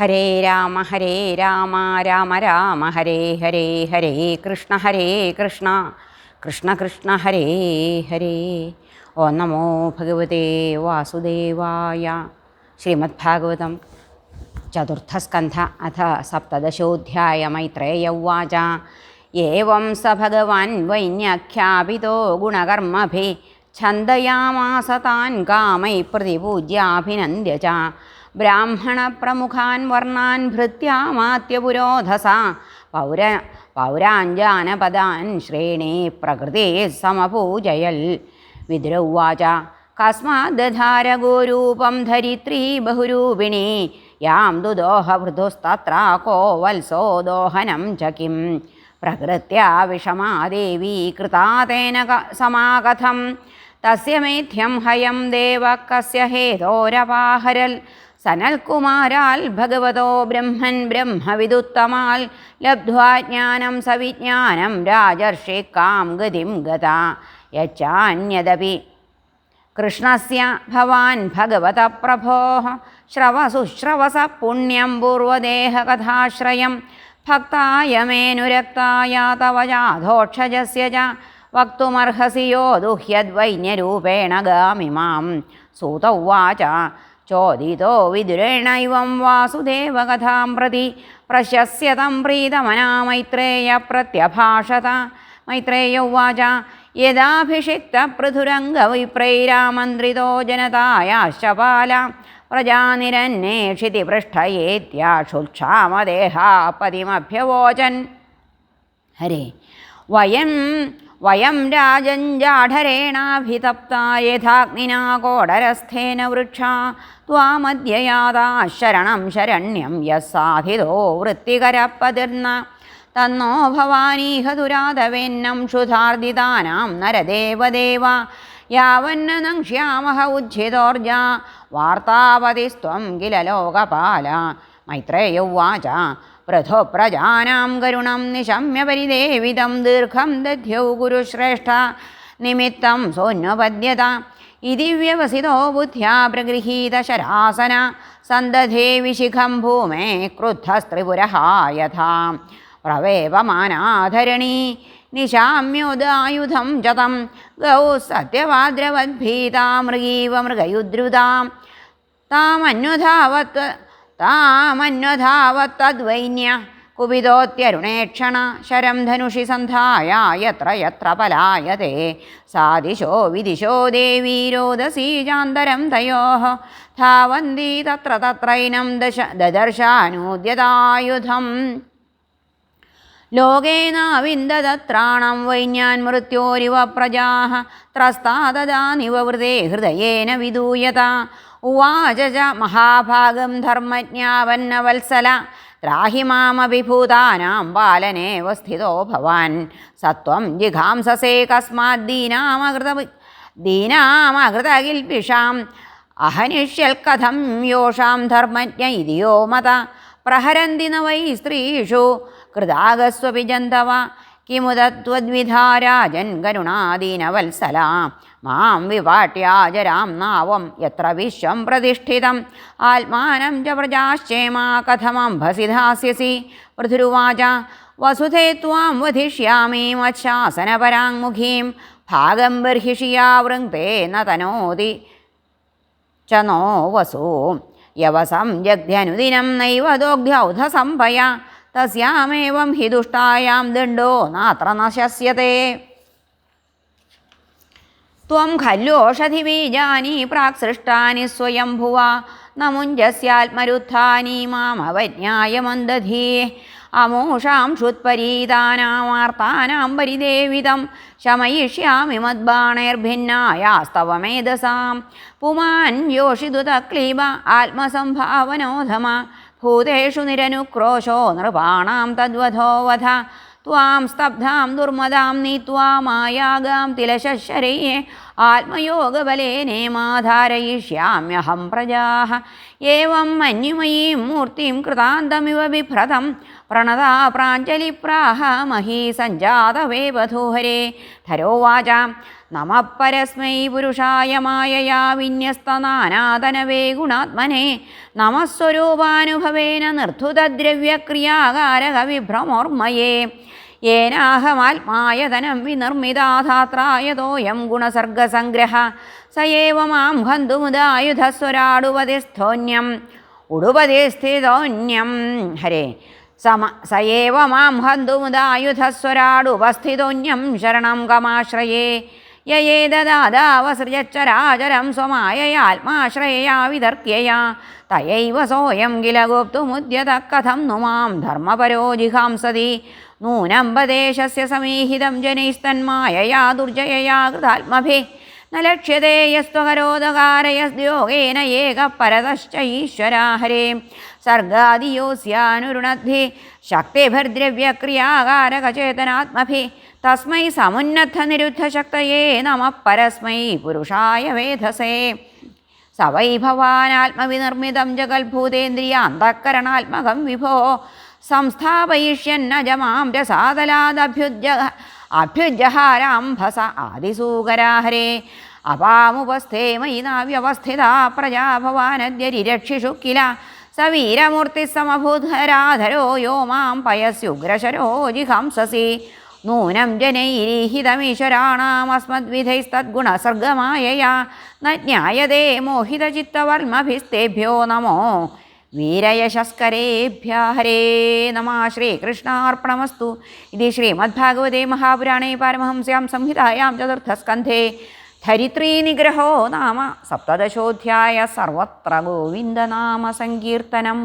ഹരേ രാമ ഹരേ രാമ രാമ രാമ ഹരേ ഹരേ ഹരേ കൃഷ്ണ ഹരേ കൃഷ്ണ കൃഷ്ണ കൃഷ്ണ ഹരേ ഹരേ. ഓ നമോ ഭഗവതേ വാസുദേവായ. ശ്രീമദ്ഭാഗവതം ചതുർത്ഥസ്കന്ധ അഥ സപ്തദശോധ്യായ മൈത്രേയ ഉവാച. ഏവം സ ഭഗവാൻ വൈന്യഖ്യാപിതോ ഗുണകർമ്മഭി. ഛന്ദയാമാസ താൻ കാമൈ പ്രതിപൂജ്യാഭിനന്ദ്യ ബ്രാഹ്മണപ്രമുഖാൻ വർണാൻ ഭൃത്യാമാത്യപുരോധസ പൗര പൗരാഞ്ജാനപദാൻ ശ്രേണി പ്രകൃതി സമപൂജയൽ. വിദ്രൗവാച കസ്മാദ്ധാരഗോരൂപം ധരിത്രീ ബഹുരൂപിണി. യാം ദുദോഹഭൃതുസ്തത്ര കോ വത്സോ ദോഹനം ച കിം. പ്രകൃത്യ വിഷമാ കൃതാതേന സമാകഥം തസ്യ മേധ്യം ഹയം ദേവ കസ്യ ഹേതോരപാഹരൽ. സനൽകുമാരാൽ ഭഗവതോ ബ്രഹ്മൻ ബ്രഹ്മവിദുത്തമാൽ ലബ്ധ്വാ ജ്ഞാനം സവിജ്ഞാനം രാജർഷിക്കാം ഗതിം ഗത യച്ചാന്യദപി കൃഷ്ണസ്യ ഭവാൻ ഭഗവത പ്രഭോ ശ്രവസുശ്രവസ പുണ്യം പൂർവദേഹകഥാശ്രയം ഭക്തായ മേനുരക്തായ തവ ജാധോക്ഷജസ്യ ച വക്തുമർഹസി യോ ദുഹ്യദ്വൈന്യരൂപേണ ഗാമിമാം സൂത ഉവാച ചോദിതോ വിദുരേണൈവം വാസുദേവകഥാം പ്രതി. പ്രശസ്യതം പ്രീതമനാ മൈത്രേയ പ്രത്യഭാഷത. മൈത്രേയ ഉവാച യഥാഭിഷിക്തപൃഥുരംഗവിപ്രൈരാമന്ത്രിതോ ജനതായാശപാല പ്രജാനിരന്വേഷിതി പൃഷ്ടയേത്യാക്ഷുക്ഷാമദേഹാപതിമഭ്യവോചൻ ഹരേ. വയം വയം രാജഞ്ജാഠരേണാഭിതപ്താ യഥാഗ്നിനാ കോടരസ്ഥേന വൃക്ഷ ത്വാമദ്യയാതാ ശരണം ശരണ്യം യസ്സാധിതോ വൃത്തികരപ്പതിർന്ന. തന്നോ ഭവാനീഹ ദുരാതവേന്നം ക്ഷുധാർദിതാനാം നരദേവദേവ. യാവന്ന നങ്ക്ഷ്യാമഹ ഉജ്ജിതോർജ വാർത്താപതിസ്ത്വം കില ലോകപാല മൈത്രേയ ഉവാച प्रजानां करुणं കരുണം നിശമ്യ പരിദേവിതം ദീർഘം ദധ്യൗ ഗുരുശ്രേഷ്ഠ നിമിത്തം സോന്വപദ്യത ഇതി വ്യവസിതോ ബുദ്ധ്യാ പ്രഗൃഹീത ശരാസന. സന്ദധേ വിശിഖം ഭൂമേ ക്രുദ്ധസ്ത്രിപുരഃ യഥാ गौ സത്യവാദ്രവദ്ഭീതാ മൃഗീവ മൃഗയുദ്രുതാം. താമന്വധാവത്ത് താമന്വധാവത്തദ്വൈന്യ കുപിതോത്യരുണേക്ഷണ ശരം ധനുഷി സന്ധായ യത്ര യത്ര പലായതേ. സാദിശോ വിദിശോ ദേവീരോദസീജാന്തരം തയോ. ധാവന്തി തത്ര തത്രൈനം ദശ ദദർശാനൂദ്യതായുധം. ലോകേനാവിന്ദതത്രാണം വൈന്യാൻ മൃത്യോരിവ പ്രജാः ത്രസ്താതദാ നിവവൃതേ ഹൃദയേന വിദൂയത ഉവാച ച മഹാഭാഗം ധർമ്മജ്ഞാവന്നവത്സല ത്രാഹി മാമഭിഭൂതാനാം ബാലനേവ സ്ഥിതോ ഭവാൻ. സത്വം ജിഘാംസസേ കസ്മാദ്ദീനാമകൃത ദീനാമകൃതകിൽപിഷാം അഹനിഷ്യൽ കഥം യോഷാം ധർമ്മജ്ഞ ഇതിയോ മത. പ്രഹരന്തി ന വൈ സ്ത്രീഷു. കൃതാഗസ്വപി ജന്തവ കിമുദത്വദ്വിധാ രാജൻ കരുണാദീനവത്സല. മാം വിവാട്യാചരാം നാവം എത്ര വിശ്വം പ്രതിഷ്ഠിതം. ആത്മാനം ച പ്രജാശ്ചേമാ കഥമംഭസിധാസ്യസി പൃഥുരുവാച വസുധേ ത്വാം വധിഷ്യാമി മച്ചാസനപരാങ്മുഖീം ഭാഗം ബർഹിഷിയാ വൃങ്ക്തേ ന ച നോ വസൂ യവസം ജഗ്ധ്യനുദിനം നൈവ ദോഗ്ധ്യൗധസംഭയ തസ്യാമേവം ഹി ദുഷ്ടായാം ദണ്ഡോ നാത്ര നശ്യത്തെ त्वं खल्योषधिबीजानि प्राक् सृष्टानि स्वयंभुवा न मुञ्जस्यात्मरुत्थानि मामवज्ञाय मन्दधी अमूषां क्षुत्परीतानामार्तानां परिदेवितं शमयिष्यामि मद्बाणैर्भिन्नायास्तव मेधसां पुमान् योषिदुतक्लीब आत्मसम्भावनोधम भूतेषु निरनुक्रोशो नृपाणां तद्वधो वध ത്വാം സ്തബ്ധാം ദുർമദാം നീത്വാ മായാഗാം തിലശരയേ ആത്മയോഗബലേനേമാധാരയിഷ്യാമ്യഹം പ്രജാഃ ഏവം മന്യുമയീം മൂർത്തിം കൃതാന്തമിവ ബിഭ്രതം പ്രണതാ പ്രാഞ്ജലിപ്രാഹ മഹീ സഞ്ജാതവേ വധൂഹരേ ധരോവാച നമ പരസ്മൈ പുരുഷായ മായയാ വിന്യസ്തനാനാതനവേ ഗുണാത്മനെ നമസ്വരൂപാനുഭവേന നിർധുതദ്രവ്യക്രിയാകാരക വിഭ്രമോർമ്മയേ യേനാഹമാത്മായതനം വിനിർമ്മിതാധാത്രായതോയം ഗുണസർഗസംഗ്രഹ. സ ഏവ മാം ഹന്തുമുദായുധസ്വരാടുപതിസ്ഥോന്യം. ഉടുപതിസ്ഥിതോന്യം. ഹരേ. സമ സ ഏവ മാം ഹന്തുമുദായുധസ്വരാടുപസ്ഥിതോന്യം ശരണം കമാശ്രയേ യേദദാദാവസൃജച്ചരാചരം സ്വമായയാത്മാശ്രയയാ വിതർക്യയാ. തയൈവ സോയം കില ഗോപ്തുമുദ്യത കഥം नु മാം ധർമ്മപരോ ജിഹാംസതി നൂനമ്പദേശസ്യ സമീഹിതം ജനൈസ്തന്മായയാ ദുർജയയാ കൃതാത്മഭി. ലക്ഷ്യത്തെ യസ്ത്വകരോദകാരയസ്ദ്യോഗേന ഏക പരതശ്ച ഈശ്വരാ ഹരേ സർഗാദിയോസ്യാനുരുണദ്ധി. ശക്തിഭിർദ്രവ്യക്രിയാകാരകചേതനാത്മഭി തസ്മൈ സമുന്നത നിരുദ്ധശക്തയേ നമ പരസ്മൈ പുരുഷായ വേധസേ. സവൈ ഭവാൻ ആത്മവിനിർമ്മിതം ഭവാനാത്മവിനിർമ്മിതം ജഗൽഭൂതേന്ദ്രിയാന്തഃകരണാത്മകം വിഭോ സംസ്ഥാപയിഷ്യന്നജമാം രസാതലാദഭ്യുജ അഭ്യുജഹാരാംഭസ ആദിസൂകരാഹരേ. അപാമുപസ്ഥേ മയി നാവ്യവസ്ഥിത പ്രജാഭവാനദ്യരിരക്ഷിഷു കില. സ വീരമൂർത്തി സമഭൂധരാധരോ യോ മാം പയസ്യുഗ്രശരോ ജിഹംസസി. नूनं जनैरीहितमीश्वराणामस्मद्विधैस्तद्गुणसर्गमायया न ज्ञायते मोहितचित्तवर्मभिस्तेभ्यो नमो वीरयशस्करेभ्य हरे नम श्रीकृष्णापणमस्तु इति श्रीमद्भागवते महापुराणे पारमहंस्यां संहितायां चतुर्थस्कन्धे धरित्रीनिग्रहो नाम सप्तदशोऽध्याय सर्वत्र गोविन्दनामसङ्कीर्तनम्